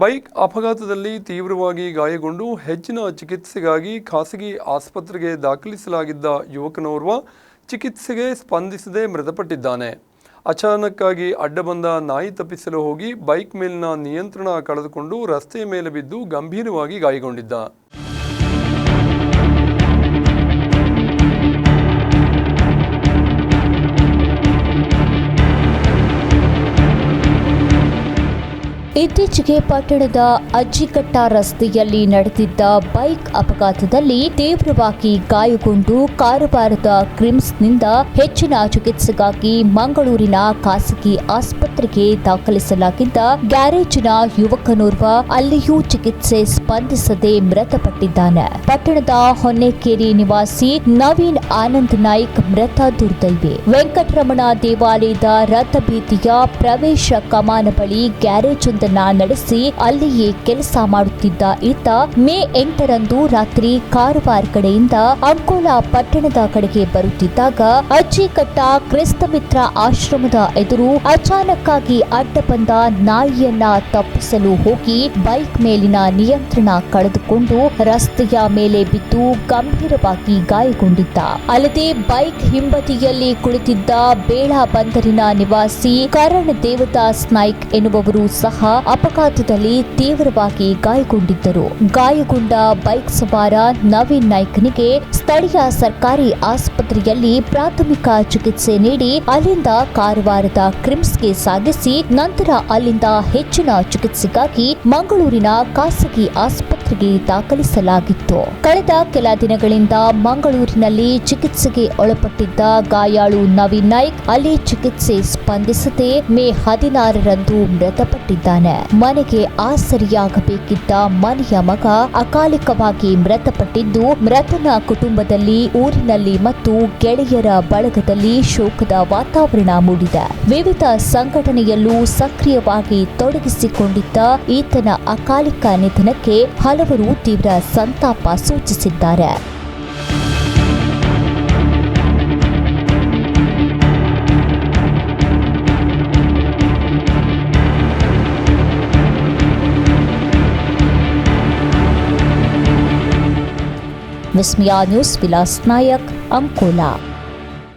Bike ಅಪಘಾತದಲ್ಲಿ ತೀವ್ರವಾಗಿ ಗಾಯಗೊಂಡು ಹೆಚ್ಚಿನ ಚಿಕಿತ್ಸೆಗಾಗಿ ಖಾಸಗಿ ಆಸ್ಪತ್ರೆಗೆ ದಾಖಲಿಸಲಾಗಿದ್ದ ಯುವಕನೋರ್ವ ಚಿಕಿತ್ಸೆಗೆ ಸ್ಪಂದಿಸದೆ ಮೃತಪಟ್ಟಿದ್ದಾನೆ. ಅಚಾನಕ್ಕಾಗಿ ಅಡ್ಡ ಬಂದ ನಾಯಿ ತಪ್ಪಿಸಲು ಹೋಗಿ ಬೈಕ್ ಮೇಲಿನ ನಿಯಂತ್ರಣ ಕಳೆದುಕೊಂಡು ರಸ್ತೆಯ ಮೇಲೆ ಬಿದ್ದು ಗಂಭೀರವಾಗಿ ಗಾಯಗೊಂಡಿದ್ದ. ಇತ್ತೀಚೆಗೆ ಪಟ್ಟಣದ ಅಜ್ಜಿಕಟ್ಟ ರಸ್ತೆಯಲ್ಲಿ ನಡೆದಿದ್ದ ಬೈಕ್ ಅಪಘಾತದಲ್ಲಿ ತೀವ್ರವಾಗಿ ಗಾಯಗೊಂಡು ಕಾರವಾರದ ಕ್ರಿಮ್ಸ್ನಿಂದ ಹೆಚ್ಚಿನ ಚಿಕಿತ್ಸೆಗಾಗಿ ಮಂಗಳೂರಿನ ಖಾಸಗಿ ಆಸ್ಪತ್ರೆಗೆ ದಾಖಲಿಸಲಾಗಿದ್ದ ಗ್ಯಾರೇಜಿನ ಯುವಕನೋರ್ವ ಅಲ್ಲಿಯೂ ಚಿಕಿತ್ಸೆ ಸ್ಪಂದಿಸದೆ ಮೃತಪಟ್ಟಿದ್ದಾನೆ. ಪಟ್ಟಣದ ಹೊನ್ನೇಕೇರಿ ನಿವಾಸಿ ನವೀನ್ ಆನಂದ್ ನಾಯ್ಕ್ ಮೃತ ದುರ್ದೈವಿ. ವೆಂಕಟರಮಣ ದೇವಾಲಯದ ರಥಬೀದಿಯ ಪ್ರವೇಶ ಕಮಾನ ಬಳಿ ಗ್ಯಾರೇಜ್ ಒಂದನ್ನ ನಡೆಸಿ ಅಲ್ಲಿಯೇ ಕೆಲಸ ಮಾಡುತ್ತಿದ್ದ ಈತ ಮೇ ಎಂಟರಂದು ರಾತ್ರಿ ಕಾರವಾರ ಕಡೆಯಿಂದ ಅಂಕೋಲಾ ಪಟ್ಟಣದ ಕಡೆಗೆ ಬರುತ್ತಿದ್ದಾಗ ಅಜ್ಜಿಕಟ್ಟ ಕ್ರಿಸ್ತಮಿತ್ರ ಆಶ್ರಮದ ಎದುರು ಅಚಾನಕ್ಕಾಗಿ ಅಡ್ಡ ಬಂದ ನಾಯಿಯನ್ನ ತಪ್ಪಿಸಲು ಹೋಗಿ ಬೈಕ್ ಮೇಲಿನ ನಿಯಂತ್ರಣ ಕಳೆದುಕೊಂಡು ರಸ್ತೆಯ ಮೇಲೆ ಬಿದ್ದು ಗಂಭೀರವಾಗಿ ಗಾಯಗೊಂಡಿದ್ದ. ಅಲ್ಲದೆ ಬೈಕ್ ಹಿಂಬದಿಯಲ್ಲಿ ಕುಳಿತಿದ್ದ ಬೇಳಾ ಬಂದರಿನ ನಿವಾಸಿ ಕರಣ್ ದೇವದಾಸ್ ನಾಯ್ಕ್ ಎನ್ನುವವರು ಸಹ ಅಪಘಾತದಲ್ಲಿ ತೀವ್ರವಾಗಿ ಗಾಯಗೊಂಡಿದ್ದರು. ಗಾಯಗೊಂಡ ಬೈಕ್ ಸವಾರ ನವೀನ್ ನಾಯ್ಕನಿಗೆ ಸ್ಥಳೀಯ ಸರ್ಕಾರಿ ಆಸ್ಪತ್ರೆಯಲ್ಲಿ ಪ್ರಾಥಮಿಕ ಚಿಕಿತ್ಸೆ ನೀಡಿ ಅಲ್ಲಿಂದ ಕಾರವಾರದ ಕ್ರಿಮ್ಸ್ಗೆ ಸಾಗಿಸಿ ನಂತರ ಅಲ್ಲಿಂದ ಹೆಚ್ಚಿನ ಚಿಕಿತ್ಸೆಗಾಗಿ ಮಂಗಳೂರಿನ ಖಾಸಗಿ ಆಸ್ಪತ್ರೆಗೆ ದಾಖಲಿಸಲಾಗಿತ್ತು. ಕಳೆದ ಕೆಲ ದಿನಗಳಿಂದ ಮಂಗಳೂರಿನಲ್ಲಿ ಚಿಕಿತ್ಸೆಗೆ ಒಳಪಟ್ಟಿದ್ದ ಗಾಯಾಳು ನವೀನ್ ನಾಯ್ಕ್ ಅಲ್ಲಿ ಚಿಕಿತ್ಸೆ ಸ್ಪಂದಿಸದೆ ಮೇ ಹದಿನಾರರಂದು ಮೃತಪಟ್ಟಿದ್ದಾನೆ. ಮನೆಗೆ ಆಸರಿಯಾಗಬೇಕಿದ್ದ ಮನೆಯ ಮಗ ಅಕಾಲಿಕವಾಗಿ ಮೃತಪಟ್ಟಿದ್ದು ಮೃತನ ಕುಟುಂಬದಲ್ಲಿ, ಊರಿನಲ್ಲಿ ಮತ್ತು ಗೆಳೆಯರ ಬಳಗದಲ್ಲಿ ಶೋಕದ ವಾತಾವರಣ ಮೂಡಿದೆ. ವಿವಿಧ ಸಂಘಟನೆಯಲ್ಲೂ ಸಕ್ರಿಯವಾಗಿ ತೊಡಗಿಸಿಕೊಂಡಿದ್ದ ಈತನ ಅಕಾಲಿಕ ನಿಧನಕ್ಕೆ ಹಲವರು ತೀವ್ರ ಸಂತಾಪ ಸೂಚಿಸಿದ್ದಾರೆ. ವಿಸ್ಮಯಾ ನ್ಯೂಸ್ ವಿಲಾಸ್ ನಾಯಕ್ ಅಂಕೋಲಾ